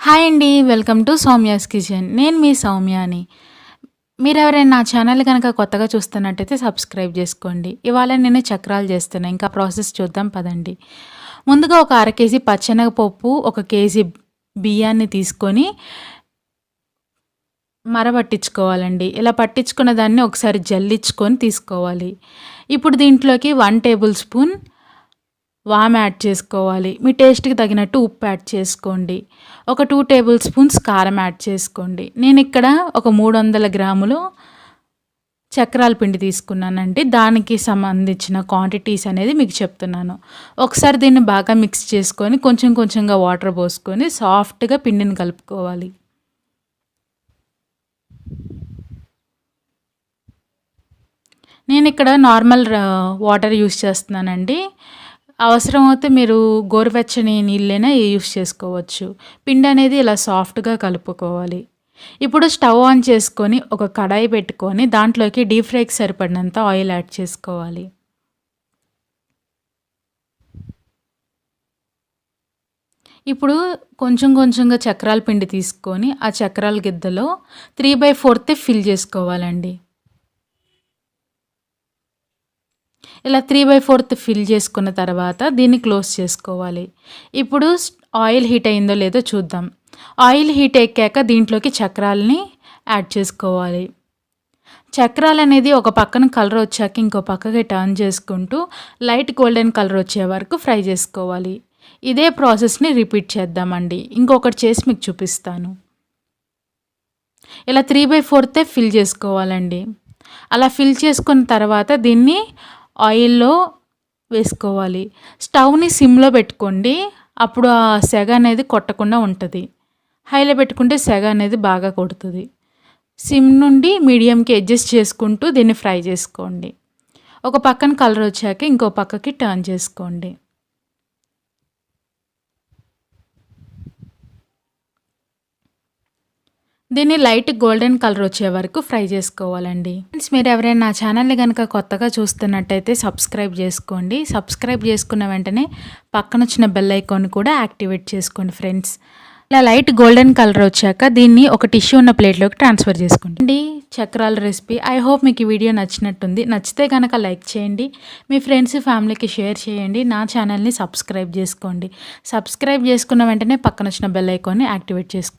Hi అండి welcome to Soumya's kitchen. నేను మీ సౌమ్యాని. మీరు ఎవరైనా నా ఛానల్ కనుక కొత్తగా చూస్తున్నట్టయితే సబ్స్క్రైబ్ చేసుకోండి. ఇవాళ నేను చక్రాలు చేస్తున్నా ఇంకా ప్రాసెస్ చూద్దాం పదండి. ముందుగా ఒక అర కేజీ పచ్చెనగపప్పు ఒక కేజీ బియ్యాన్ని తీసుకొని మర పట్టించుకోవాలండి ఇలా పట్టించుకున్న దాన్ని ఒకసారి జల్లించుకొని తీసుకోవాలి. ఇప్పుడు దీంట్లోకి వన్ టేబుల్ స్పూన్ వామ్ యాడ్ చేసుకోవాలి. మీ టేస్ట్కి తగినట్టు ఉప్పు యాడ్ చేసుకోండి. ఒక టూ టేబుల్ స్పూన్స్ కారం యాడ్ చేసుకోండి. నేను ఇక్కడ ఒక మూడు వందల గ్రాములు చక్రాల పిండి తీసుకున్నానండి. దానికి సంబంధించిన క్వాంటిటీస్ అనేది మీకు చెప్తున్నాను. ఒకసారి దీన్ని బాగా మిక్స్ చేసుకొని కొంచెం కొంచెంగా వాటర్ పోసుకొని సాఫ్ట్గా పిండిని కలుపుకోవాలి. నేను ఇక్కడ నార్మల్ వాటర్ యూస్ చేస్తున్నానండి. అవసరమైతే మీరు గోరువెచ్చని నీళ్ళైనా యూస్ చేసుకోవచ్చు. పిండి అనేది ఇలా సాఫ్ట్గా కలుపుకోవాలి. ఇప్పుడు స్టవ్ ఆన్ చేసుకొని ఒక కడాయి పెట్టుకొని దాంట్లోకి డీప్ ఫ్రైకి సరిపడినంత ఆయిల్ యాడ్ చేసుకోవాలి. ఇప్పుడు కొంచెం కొంచెంగా చక్రాల పిండి తీసుకొని ఆ చక్రాల గిద్దలో త్రీ బై ఫోర్త్ ఫిల్ చేసుకోవాలండి. ఇలా త్రీ బై ఫోర్త్ ఫిల్ చేసుకున్న తర్వాత దీన్ని క్లోజ్ చేసుకోవాలి. ఇప్పుడు ఆయిల్ హీట్ అయిందో లేదో చూద్దాం. ఆయిల్ హీట్ ఎక్కాక దీంట్లోకి చక్రాలని యాడ్ చేసుకోవాలి. చక్రాలు అనేది ఒక పక్కన కలర్ వచ్చాక ఇంకో పక్కకి టర్న్ చేసుకుంటూ లైట్ గోల్డెన్ కలర్ వచ్చే వరకు ఫ్రై చేసుకోవాలి. ఇదే ప్రాసెస్ని రిపీట్ చేద్దామండి. ఇంకొకటి చేసి మీకు చూపిస్తాను. ఇలా త్రీ బై ఫోర్తే ఫిల్ చేసుకోవాలండి. అలా ఫిల్ చేసుకున్న తర్వాత దీన్ని ఆయిల్లో వేసుకోవాలి. స్టవ్ని సిమ్లో పెట్టుకోండి. అప్పుడు ఆ సెగ అనేది కొట్టకుండా ఉంటుంది. హైలో పెట్టుకుంటే సెగ అనేది బాగా కొడుతుంది. సిమ్ నుండి మీడియంకి అడ్జస్ట్ చేసుకుంటూ దీన్ని ఫ్రై చేసుకోండి. ఒక పక్కన కలర్ వచ్చాక ఇంకో పక్కకి టర్న్ చేసుకోండి. దీన్ని లైట్ గోల్డెన్ కలర్ వచ్చే వరకు ఫ్రై చేసుకోవాలండి. ఫ్రెండ్స్ మీరు ఎవరైనా నా ఛానల్ని కనుక కొత్తగా చూస్తున్నట్టయితే సబ్స్క్రైబ్ చేసుకోండి. సబ్స్క్రైబ్ చేసుకున్న వెంటనే పక్కన వచ్చిన బెల్ ఐకాన్ కూడా యాక్టివేట్ చేసుకోండి ఫ్రెండ్స్ ఇలా లైట్ గోల్డెన్ కలర్ వచ్చాక దీన్ని ఒక టిష్యూ ఉన్న ప్లేట్లోకి ట్రాన్స్ఫర్ చేసుకోండి. అండి చక్రాల రెసిపీ. ఐ హోప్ మీకు ఈ వీడియో నచ్చినట్టుంది. నచ్చితే కనుక లైక్ చేయండి. మీ ఫ్రెండ్స్ ఫ్యామిలీకి షేర్ చేయండి. నా ఛానల్ని సబ్స్క్రైబ్ చేసుకోండి. సబ్స్క్రైబ్ చేసుకున్న వెంటనే పక్కన వచ్చిన బెల్ ఐకాన్ని యాక్టివేట్ చేసుకోండి.